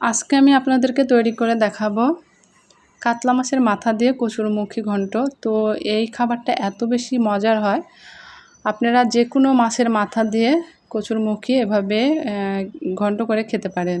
আজকে আমি আপনাদেরকে তৈরি করে দেখাবো কাতলা মাছের মাথা দিয়ে কচুরমুখী ঘন্ট। তো এই খাবারটা এত বেশি মজার হয়। আপনারা যে কোনো মাছের মাথা দিয়ে কচুরমুখী এভাবে ঘন্ট করে খেতে পারেন।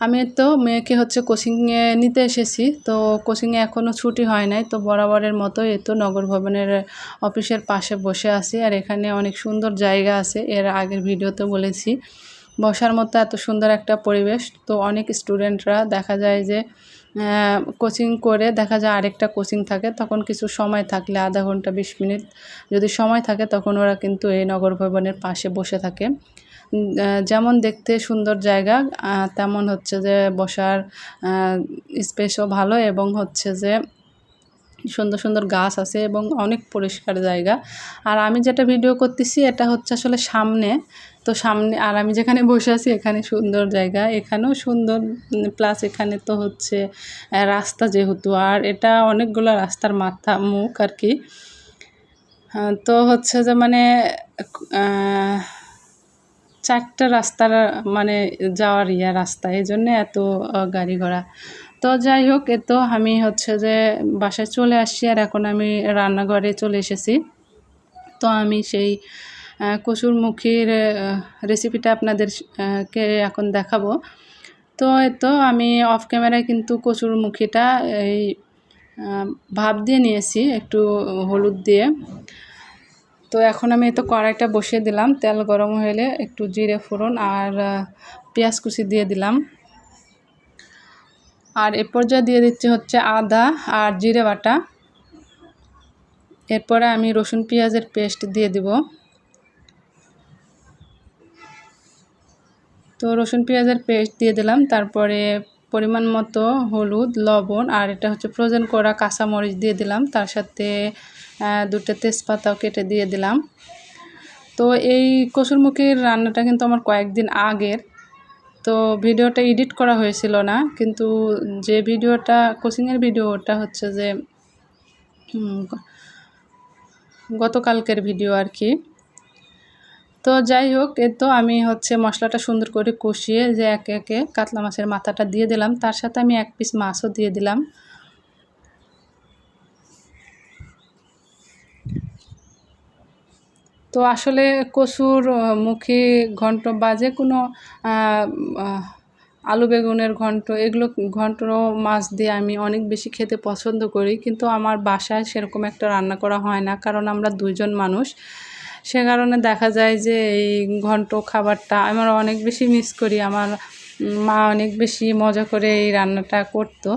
আমি তো মেয়েকে হচ্ছে কোচিংয়ে নিতে এসেছি, তো কোচিংয়ে এখনও ছুটি হয় নাই, তো বরাবরের মতো এ তো নগর ভবনের অফিসের পাশে বসে আছি। আর এখানে অনেক সুন্দর জায়গা আছে, এর আগের ভিডিওতে বলেছি। বসার মতো এত সুন্দর একটা পরিবেশ, তো অনেক স্টুডেন্টরা দেখা যায় যে কোচিং করে দেখা যায় আরেকটা কোচিং থাকে, তখন কিছু সময় থাকলে আধা ঘণ্টা, বিশ মিনিট যদি সময় থাকে, তখন ওরা কিন্তু এই নগর ভবনের পাশে বসে থাকে। যেমন দেখতে সুন্দর জায়গা তেমন হচ্ছে যে বসার স্পেসও ভালো এবং হচ্ছে যে সুন্দর সুন্দর গাছ আছে এবং অনেক পরিষ্কার জায়গা। আর আমি যেটা ভিডিও করতেছি এটা হচ্ছে আসলে সামনে। তো সামনে, আর আমি যেখানে বসে আছি এখানে সুন্দর জায়গা, এখানেও সুন্দর প্লাস এখানে তো হচ্ছে রাস্তা যেহেতু। আর এটা অনেকগুলো রাস্তার মাথা, মুখ আর কি। তো হচ্ছে যে মানে চারটা রাস্তার মানে যাওয়ার ইয়া রাস্তা, এই জন্যে এত গাড়ি ঘোড়া। তো যাই হোক, এ তো আমি হচ্ছে যে বাসায় চলে আসছি আর এখন আমি রান্নাঘরে চলে এসেছি। তো আমি সেই কচুর মুখির রেসিপিটা আপনাদেরকে এখন দেখাবো। তো এ তো আমি অফ ক্যামেরায় কিন্তু কচুর মুখিটা এই ভাব দিয়ে নিয়েছি, একটু হলুদ দিয়ে। তো এখন আমি তো কড়াইটা বসিয়ে দিলাম, তেল গরম হলে একটু জিরে ফোড়ন আর পেঁয়াজ কুচি দিয়ে দিলাম। আর এ পর্যায়ে দিয়ে দিচ্ছি হচ্ছে আদা আর জিরে বাটা। এরপরে আমি রসুন পেঁয়াজের পেস্ট দিয়ে দিব। তো রসুন পেঁয়াজের পেস্ট দিয়ে দিলাম, তারপরে পরিমাণ মতো হলুদ, লবণ আর এটা হচ্ছে ফ্রোজেন করা কাঁচামরিচ দিয়ে দিলাম। তার সাথে দুটো তেজপাতাও কেটে দিয়ে দিলাম। তো এই কসুরমুখীর রান্নাটা কিন্তু আমার কয়েকদিন আগের। তো ভিডিওটা এডিট করা হয়েছিল না, কিন্তু যে ভিডিওটা, কোচিংয়ের ভিডিও ওটা হচ্ছে যে গতকালকের ভিডিও আর কি। তো যাই হোক, এ তো আমি হচ্ছে মশলাটা সুন্দর করে কষিয়ে যে একে একে কাতলা মাছের মাথাটা দিয়ে দিলাম। তার সাথে আমি এক পিস মাছও দিয়ে দিলাম। তো আসলে কচুর মুখী ঘন্ট বা যে কোনো আলু বেগুনের ঘন্ট, এগুলো ঘন্ট মাছ দিয়ে আমি অনেক বেশি খেতে পছন্দ করি। কিন্তু আমার বাসায় সেরকম একটা রান্না করা হয় না। কারণ আমরা দুইজন মানুষ। সে কারণে দেখা যায় যে এই ঘন্ট খাবারটা আমার অনেক বেশি মিস করি। আমার মা অনেক বেশি মজা করে এই রান্নাটা করতো।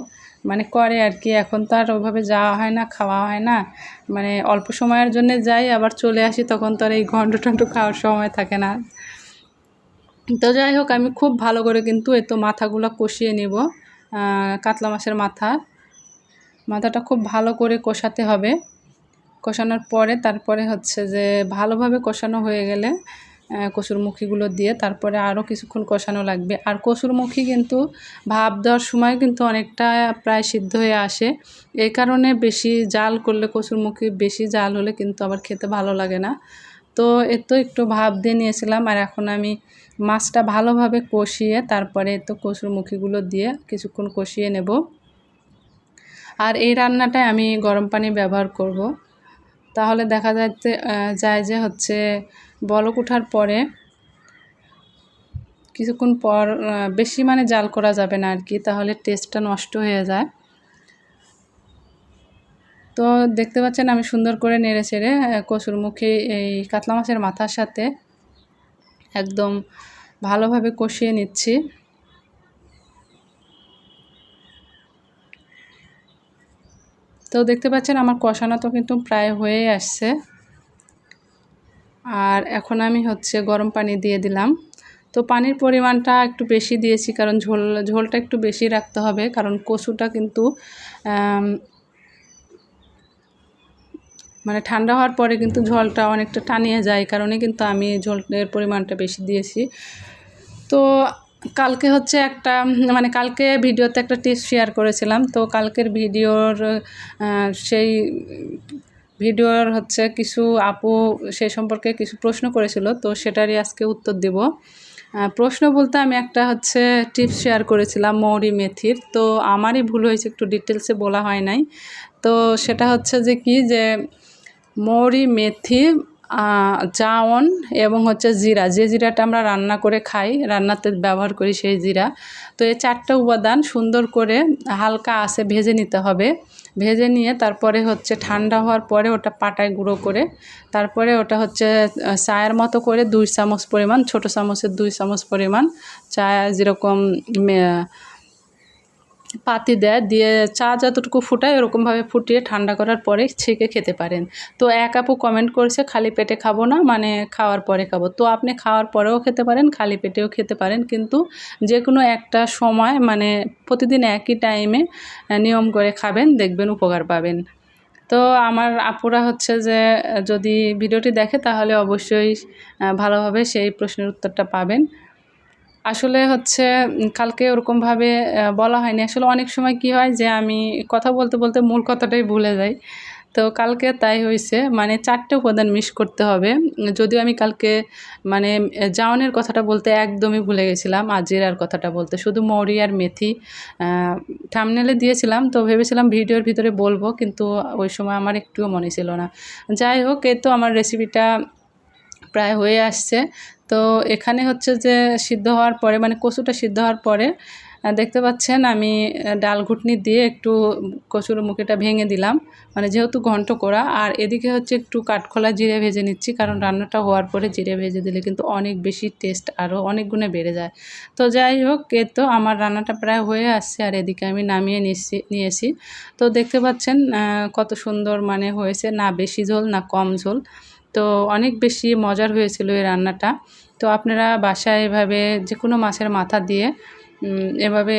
মানে করে আর কি এখন তো আর ওইভাবে যাওয়া হয় না, খাওয়া হয় না। মানে অল্প সময়ের জন্য যাই, আবার চলে আসি, তখন তো আর এই ঘন্ট টন্ট খাওয়ার সময় থাকে না। তো যাই হোক, আমি খুব ভালো করে কিন্তু এ তো মাথাগুলো কষিয়ে নিব। কাতলা মাছের মাথা। মাথাটা খুব ভালো করে কষাতে হবে। কষানোর পরে তারপরে হচ্ছে যে ভালোভাবে কষানো হয়ে গেলে কসুরমুখীগুলো দিয়ে তারপরে আরও কিছুক্ষণ কষানো লাগবে। আর কসুরমুখী কিন্তু ভাপ দেওয়ার সময় কিন্তু অনেকটা প্রায় সিদ্ধ হয়ে আসে। এই কারণে বেশি জাল করলে কসুরমুখী বেশি জাল হলে কিন্তু আবার খেতে ভালো লাগে না। তো এ তো একটু ভাপ দিয়ে নিয়েছিলাম আর এখন আমি মাছটা ভালোভাবে কষিয়ে তারপরে তো কসুরমুখীগুলো দিয়ে কিছুক্ষণ কষিয়ে নেব। আর এই রান্নাটায় আমি গরম পানি ব্যবহার করব। তাহলে দেখা যাচ্ছে যায় যে হচ্ছে বলক ওঠার পরে কিছুক্ষণ পর বেশি মানে জাল করা যাবে না আর কি তাহলে টেস্টটা নষ্ট হয়ে যায়। তো দেখতে পাচ্ছেন আমি সুন্দর করে নেড়ে ছেড়ে কচুর মুখে এই কাতলা মাছের মাথার সাথে একদম ভালোভাবে কষিয়ে নিচ্ছি। তো দেখতে পাচ্ছেন আমার কষানো তো কিন্তু প্রায় হয়ে আসছে। আর এখন আমি হচ্ছে গরম পানি দিয়ে দিলাম। তো পানির পরিমাণটা একটু বেশি দিয়েছি কারণ ঝোল, ঝোলটা একটু বেশি রাখতে হবে কারণ কচুটা কিন্তু মানে ঠান্ডা হওয়ার পরে কিন্তু ঝোলটা অনেকটা টানিয়ে যায় কারণে কিন্তু আমি ঝোলের পরিমাণটা বেশি দিয়েছি। তো কালকে হচ্ছে একটা মানে কালকে ভিডিওতে একটা টিপস শেয়ার করেছিলাম। তো কালকের ভিডিওর সেই ভিডিওর হচ্ছে কিছু আপু সেই সম্পর্কে কিছু প্রশ্ন করেছিল, তো সেটারই আজকে উত্তর দিব। প্রশ্ন বলতে আমি একটা হচ্ছে টিপস শেয়ার করেছিলাম মৌরি মেথির, তো আমারই ভুল হয়েছে একটু ডিটেলসে বলা হয় নাই। তো সেটা হচ্ছে যে কি যে মৌরি মেথি জাওন এবং হচ্ছে জিরা। যে জিরাটা আমরা রান্না করে খাই, রান্নাতে ব্যবহার করি সেই জিরা। তো এই চারটা উপাদান সুন্দর করে হালকা আসে ভেজে নিতে হবে। ভেজে নিয়ে তারপরে হচ্ছে ঠান্ডা হওয়ার পরে ওটা পাটায় গুঁড়ো করে, তারপরে ওটা হচ্ছে চায়ের মতো করে দুই চামচ পরিমাণ, ছোট চামচের দুই চামচ পরিমাণ চা যেরকম পাতি দেয়, দিয়ে চা যতটুকু ফুটায় ওরকমভাবে ফুটিয়ে ঠান্ডা করার পরে ছেঁকে খেতে পারেন। তো এক আপু কমেন্ট করেছে, খালি পেটে খাব না মানে খাওয়ার পরে খাব। তো আপনি খাওয়ার পরেও খেতে পারেন, খালি পেটেও খেতে পারেন, কিন্তু যে কোনো একটা সময় মানে প্রতিদিন একই টাইমে নিয়ম করে খাবেন, দেখবেন উপকার পাবেন। তো আমার আপুরা হচ্ছে যে, যদি ভিডিওটি দেখে তাহলে অবশ্যই ভালোভাবে সেই প্রশ্নের উত্তরটা পাবেন। আসলে হচ্ছে কালকে ওরকমভাবে বলা হয়নি। আসলে অনেক সময় কি হয় যে, আমি কথা বলতে বলতে মূল কথাটাই ভুলে যাই। তো কালকে তাই হয়েছে মানে চারটে উপাদান মিস করতে হবে। যদিও আমি কালকে মানে জাওনের কথাটা বলতে একদমই ভুলে গেছিলাম আর কথাটা বলতে। শুধু মৌরি আর মেথি থামনেলে দিয়েছিলাম। তো ভেবেছিলাম ভিডিওর ভিতরে বলব, কিন্তু ওই সময় আমার একটুও মনে ছিল না। যাই হোক, এই তো আমার রেসিপিটা প্রায় হয়ে আসছে। তো এখানে হচ্ছে যে সিদ্ধ হওয়ার পরে মানে কচুটা সিদ্ধ হওয়ার পরে দেখতে পাচ্ছেন আমি ডাল ঘুটনি দিয়ে একটু কচুর মুখেটা ভেঙে দিলাম। মানে যেহেতু ঘন্ট করা, আর এদিকে হচ্ছে একটু কাঠখোলা জিরে ভেজে নিচ্ছি, কারণ রান্নাটা হওয়ার পরে জিরে ভেজে দিলে কিন্তু অনেক বেশি টেস্ট আরও অনেক গুণে বেড়ে যায়। তো যাই হোক, এ তো আমার রান্নাটা প্রায় হয়ে আসছে, আর এদিকে আমি নামিয়ে নিচ্ছি নিয়েছি। তো দেখতে পাচ্ছেন কত সুন্দর মানে হয়েছে, না বেশি ঝোল, না কম ঝোল। তো অনেক বেশি মজার হয়েছিল এই রান্নাটা। তো আপনারা বাসায় এভাবে যে কোনো মাছের মাথা দিয়ে এভাবে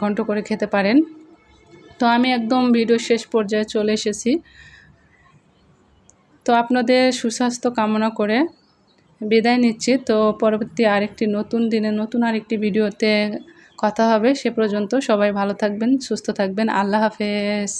ঘন্ট করে খেতে পারেন। তো আমি একদম ভিডিও শেষ পর্যায়ে চলে এসেছি। তো আপনাদের সুস্বাস্থ্য কামনা করে বিদায় নিচ্ছি। তো পরবর্তী আরেকটি নতুন দিনে নতুন আরেকটি ভিডিওতে কথা হবে। সে পর্যন্ত সবাই ভালো থাকবেন, সুস্থ থাকবেন। আল্লাহ হাফেজ।